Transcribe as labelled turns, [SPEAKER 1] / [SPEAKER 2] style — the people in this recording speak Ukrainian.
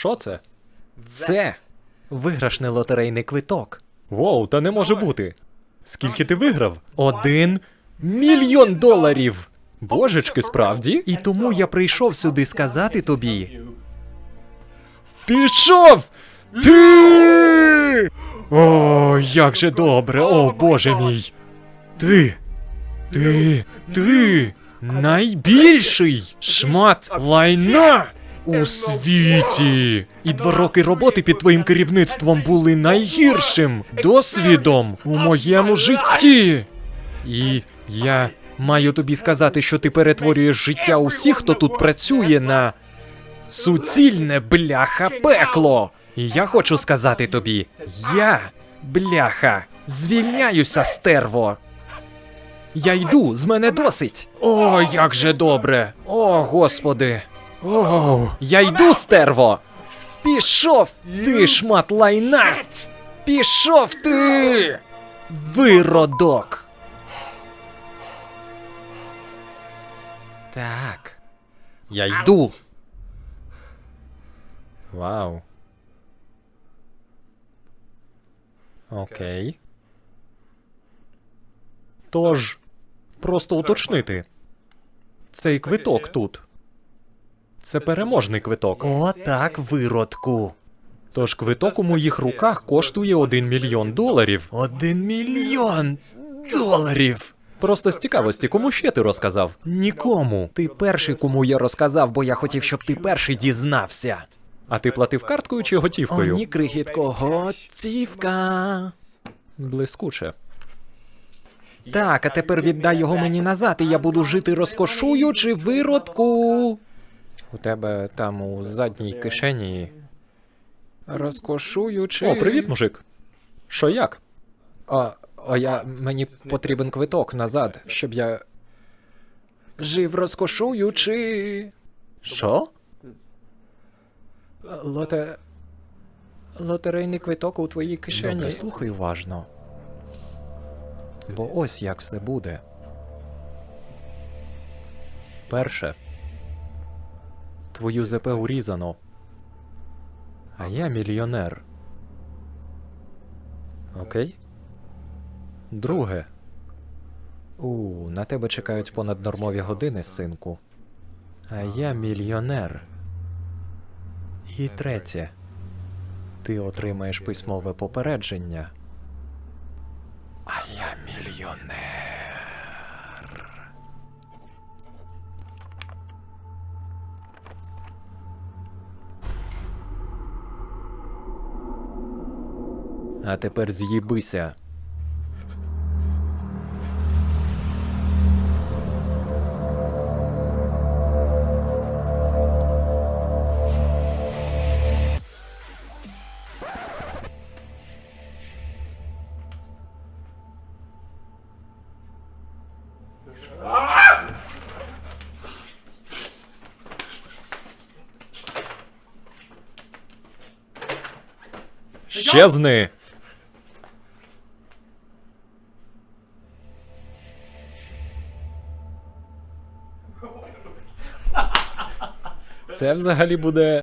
[SPEAKER 1] Що це?
[SPEAKER 2] Це виграшний лотерейний квиток.
[SPEAKER 1] Воу, та не може бути. Скільки ти виграв?
[SPEAKER 2] Один мільйон доларів.
[SPEAKER 1] Божечки, справді?
[SPEAKER 2] І тому я прийшов сюди сказати тобі.
[SPEAKER 1] Пішов! Ти! О, як же добре, о боже мій! Ти! Ти! Ти! Найбільший шмат лайна у світі! І два роки роботи під твоїм керівництвом були найгіршим досвідом у моєму житті! І я маю тобі сказати, що ти перетворюєш життя усіх, хто тут працює на суцільне бляха пекло. І я хочу сказати тобі: я, бляха, звільняюся, стерво. Я йду, з мене досить. О, як же добре! О, господи. О, я йду, стерво. Пішов ти, шмат лайна! Пішов ти! Виродок!
[SPEAKER 2] Так.
[SPEAKER 1] Я йду. Вау. Окей. Тож, просто уточнити. Цей квиток тут. Це переможний квиток.
[SPEAKER 2] О, так, виродку.
[SPEAKER 1] Тож квиток у моїх руках коштує 1 мільйон доларів.
[SPEAKER 2] Один мільйон доларів.
[SPEAKER 1] Просто з цікавості, кому ще ти розказав?
[SPEAKER 2] Нікому. Ти перший, кому я розказав, бо я хотів, щоб ти перший дізнався.
[SPEAKER 1] А ти платив карткою чи
[SPEAKER 2] О,
[SPEAKER 1] готівкою?
[SPEAKER 2] ні, крихітко, готівка.
[SPEAKER 1] Блискуче.
[SPEAKER 2] Так, а тепер віддай його мені назад, і я буду жити розкошуючи виродку.
[SPEAKER 1] У тебе там у задній кишені.
[SPEAKER 2] Розкошуючи.
[SPEAKER 1] О, привіт, мужик. Що як?
[SPEAKER 2] А, а я мені потрібен квиток назад, щоб я жив розкошуючи. Що? Лоте. Лотерейний квиток у твоїй кишені.
[SPEAKER 1] Добре,
[SPEAKER 2] слухай уважно. Бо ось як все буде.
[SPEAKER 1] Перше. Твою ЗП урізано. А я мільйонер. Окей? Друге.
[SPEAKER 2] У, на тебе чекають понаднормові години, синку.
[SPEAKER 1] А я мільйонер.
[SPEAKER 2] І третє. Ти отримаєш письмове попередження. А я мільйонер.
[SPEAKER 1] А тепер з'їбися. Щезни! Це взагалі буде